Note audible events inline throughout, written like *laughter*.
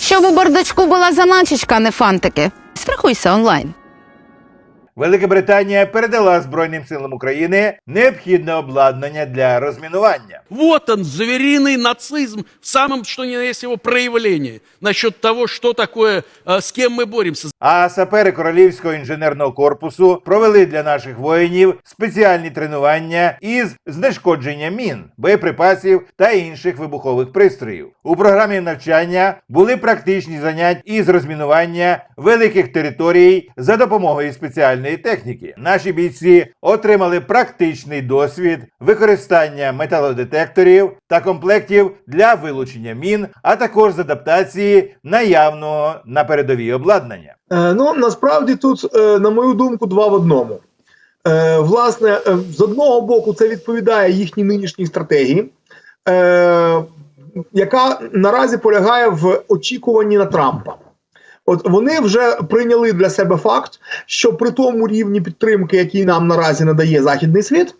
Щоб у бардачку була заначечка, не фантики. Страхуйся онлайн. Велика Британія передала Збройним силам України необхідне обладнання для розмінування. Вот он, звериный нацизм в самом, что ни на есть его проявлении. Насчет того, что такое, э, с кем мы боремся. А сапери Королівського інженерного корпусу провели для наших воїнів спеціальні тренування із знешкодження мін, боєприпасів та інших вибухових пристроїв. У програмі навчання були практичні заняття із розмінування великих територій за допомогою спеціальної техніки. Наші бійці отримали практичний досвід використання металодетекторів та комплектів для вилучення мін, а також з адаптації наявного на передовій обладнання. Е, Ну насправді тут, е, на мою думку, два в одному. Е, Власне, е, з одного боку, це відповідає їхній нинішній стратегії, е, яка наразі полягає в очікуванні на Трампа. От вони вже прийняли для себе факт, що при тому рівні підтримки, який нам наразі надає західний світ,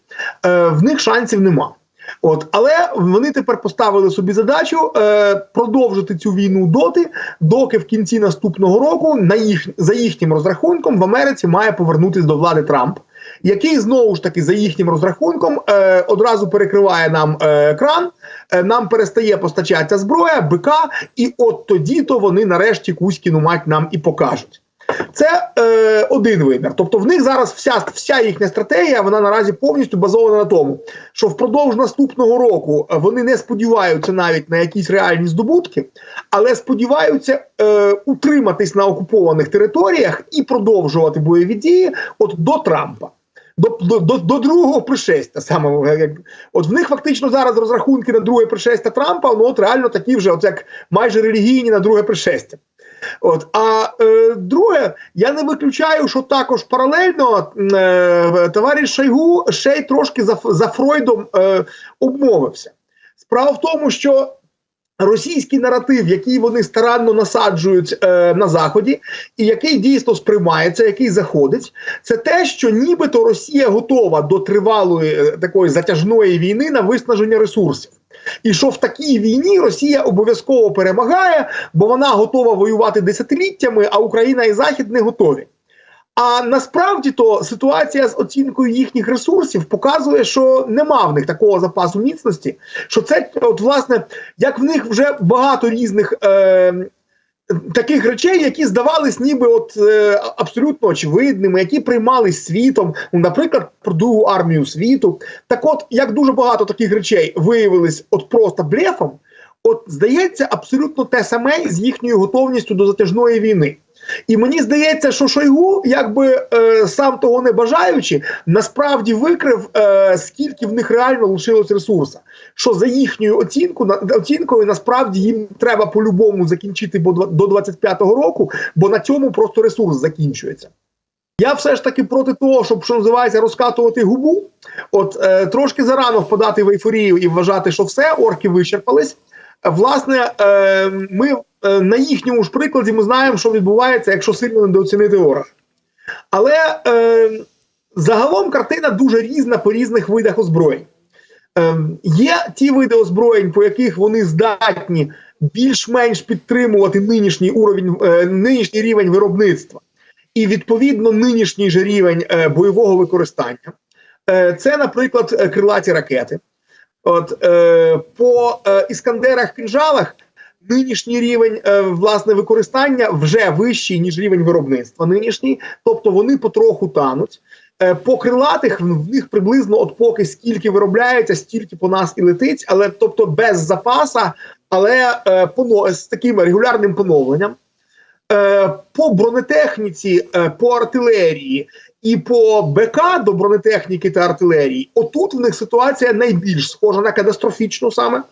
е, в них шансів нема. От, але вони тепер поставили собі задачу е, продовжити цю війну доти, доки в кінці наступного року на їх за їхнім розрахунком в Америці має повернутися до влади Трамп, який знову ж таки за їхнім розрахунком е, одразу перекриває нам е, кран, е, нам перестає постачатися зброя, БК, і от тоді то вони нарешті Кузькіну мать нам і покажуть. Це е, один вимір. Тобто в них зараз вся, вся їхня стратегія вона наразі повністю базована на тому, що впродовж наступного року вони не сподіваються навіть на якісь реальні здобутки, але сподіваються е, утриматись на окупованих територіях і продовжувати бойові дії от до Трампа. До, до, до, другого пришестя саме як от в них фактично зараз розрахунки на друге пришестя Трампа, ну от реально такі вже, от як майже релігійні на друге пришестя. От а е, друге, я не виключаю, що також паралельно е, товариш Шойгу ще й трошки за, за Фройдом е, обмовився. Справа в тому, що російський наратив, який вони старанно насаджують е, на заході, і який дійсно сприймається, який заходить, це те, що нібито Росія готова до тривалої е, такої затяжної війни на виснаження ресурсів. І що в такій війні Росія обов'язково перемагає, бо вона готова воювати десятиліттями, а Україна і Захід не готові. А насправді то ситуація з оцінкою їхніх ресурсів показує, що нема в них такого запасу міцності. Що це, от власне, як в них вже багато різних е, таких речей, які здавались ніби от е, абсолютно очевидними, які приймались світом, ну, наприклад, про другу армію світу. Так, от як дуже багато таких речей виявились от просто блефом, от здається абсолютно те саме з їхньою готовністю до затяжної війни. І мені здається, що Шойгу, якби е, сам того не бажаючи, насправді викрив, е, скільки в них реально лишилось ресурсу. Що за їхньою оцінку, на, оцінкою насправді їм треба по-любому закінчити бо до 25-го року, бо на цьому просто ресурс закінчується. Я все ж таки проти того, щоб що називається розкатувати губу. От е, трошки зарано впадати в ейфорію і вважати, що все, орки вичерпались. Власне, е, ми е, на їхньому ж прикладі ми знаємо, що відбувається, якщо сильно недооцінити ворога. Але е, загалом картина дуже різна по різних видах озброєнь. Є ті види озброєнь, по яких вони здатні більш-менш підтримувати нинішній уровень, нинішній рівень виробництва і відповідно нинішній же рівень бойового використання. Це, наприклад, крилаті ракети. От е, по е, іскандерах кінжалах нинішній рівень е, власне використання вже вищий ніж рівень виробництва нинішній, тобто вони потроху тануть. Е, по крилатих в них приблизно от поки скільки виробляється, стільки по нас і летить, але тобто без запаса, але е, поно, з таким регулярним поновленням. Е, по бронетехніці, е, по артилерії і по БК до бронетехніки та артилерії, отут в них ситуація найбільш схожа на катастрофічну саме.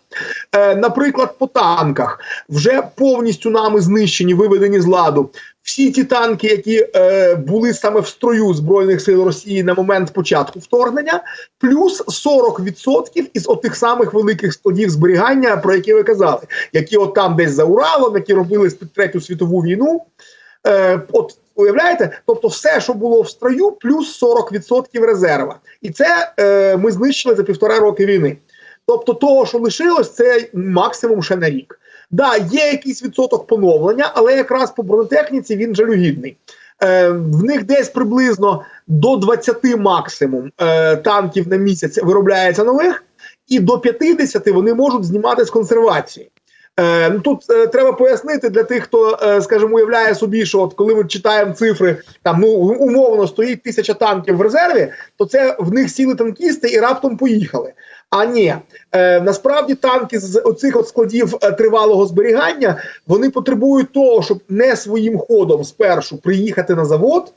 Е, Наприклад, по танках вже повністю нами знищені, виведені з ладу. Всі ті танки, які е, були саме в строю Збройних сил Росії на момент початку вторгнення, плюс 40% із отих самих великих складів зберігання, про які ви казали, які от там десь за Уралом, які робили під третю світову війну. Е, от уявляєте, тобто все, що було в строю, плюс 40% резерва, і це е, ми знищили за півтора роки війни. Тобто, того, що лишилось, це максимум ще на рік. Да, є якийсь відсоток поновлення, але якраз по бронетехніці він жалюгідний. Е, в них десь приблизно до 20 максимум е, танків на місяць виробляється нових, і до 50 вони можуть знімати з консервації. Е, ну тут е, треба пояснити для тих, хто, е, скажімо, уявляє собі, що от коли ми читаємо цифри, там ну умовно стоїть тисяча танків в резерві, то це в них сіли танкісти і раптом поїхали. А ні, насправді танки з оцих от складів тривалого зберігання вони потребують того, щоб не своїм ходом спершу приїхати на завод.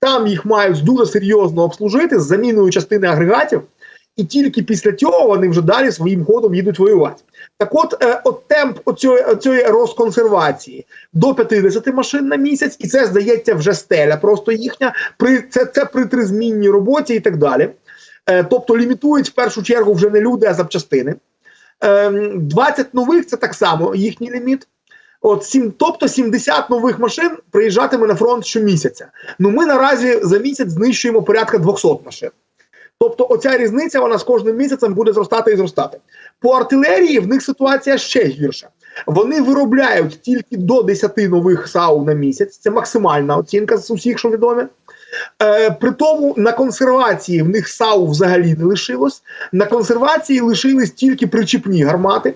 Там їх мають дуже серйозно обслужити з заміною частини агрегатів, і тільки після цього вони вже далі своїм ходом їдуть воювати. Так от, е, от темп оцієї розконсервації до 50 машин на місяць, і це здається вже стеля, просто їхня при це, це при тризмінній роботі і так далі. Е, тобто лімітують в першу чергу вже не люди, а запчастини. Е, 20 нових це так само їхній ліміт. От сім, тобто 70 нових машин приїжджатиме на фронт щомісяця. Ну ми наразі за місяць знищуємо порядка 200 машин. Тобто, оця різниця вона з кожним місяцем буде зростати і зростати. По артилерії в них ситуація ще гірша. Вони виробляють тільки до 10 нових САУ на місяць. Це максимальна оцінка з усіх, що відомі. Е, при тому на консервації в них САУ взагалі не лишилось. На консервації лишились тільки причіпні гармати.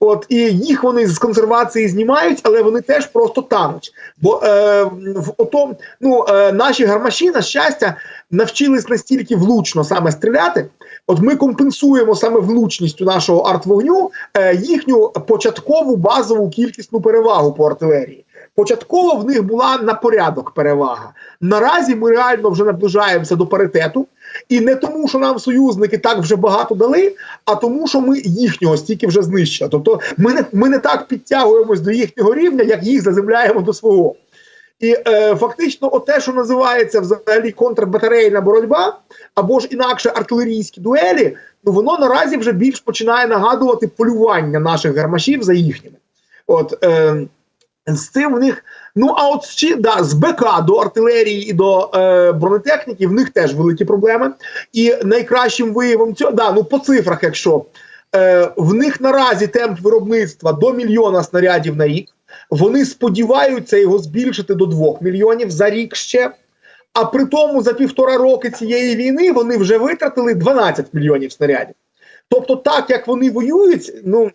От і їх вони з консервації знімають, але вони теж просто тануть. Бо е, в ото, ну, е, наші гармаші, на щастя, навчились настільки влучно саме стріляти. От ми компенсуємо саме влучністю нашого артвогню е, їхню початкову базову кількісну перевагу по артилерії. Початково в них була на порядок перевага. Наразі ми реально вже наближаємося до паритету. І не тому, що нам союзники так вже багато дали, а тому, що ми їхнього стільки вже знищили. Тобто ми не, ми не так підтягуємось до їхнього рівня, як їх заземляємо до свого. І е, фактично, те, що називається взагалі контрбатарейна боротьба, або ж інакше артилерійські дуелі, ну воно наразі вже більш починає нагадувати полювання наших гармашів за їхніми. От е, з цим в них. Ну а от ще да, з БК до артилерії і до е, бронетехніки в них теж великі проблеми. І найкращим виявом цього да, ну по цифрах, якщо е, в них наразі темп виробництва до мільйона снарядів на рік. Вони сподіваються його збільшити до 2 мільйонів за рік ще. А при тому за півтора роки цієї війни вони вже витратили 12 мільйонів снарядів. Тобто, так як вони воюють, ну.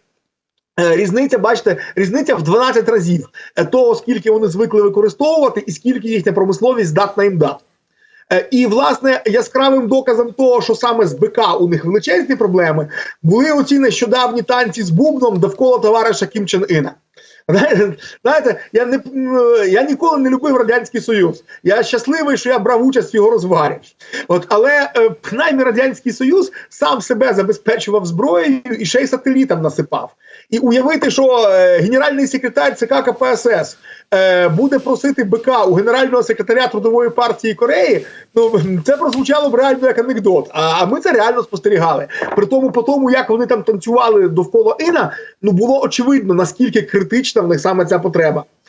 Е, Різниця, бачите, різниця в 12 разів е, того, скільки вони звикли використовувати, і скільки їхня промисловість здатна їм дати. Е, І, власне, яскравим доказом того, що саме з БК у них величезні проблеми, були оці нещодавні танці з бубном довкола товариша Кім Чен Іна. *laughs* Знаєте, я не я ніколи не любив радянський союз. Я щасливий, що я брав участь в його розварі. От, але е, принаймні радянський союз сам себе забезпечував зброєю і ще й сателітам насипав. І уявити, що е, генеральний секретар ЦК КПСС е, буде просити БК у генерального секретаря Трудової партії Кореї. Ну *laughs* це прозвучало б реально як анекдот. А, ми це реально спостерігали. При тому, по тому, як вони там танцювали довкола Іна, ну було очевидно наскільки критична в них саме ця потреба.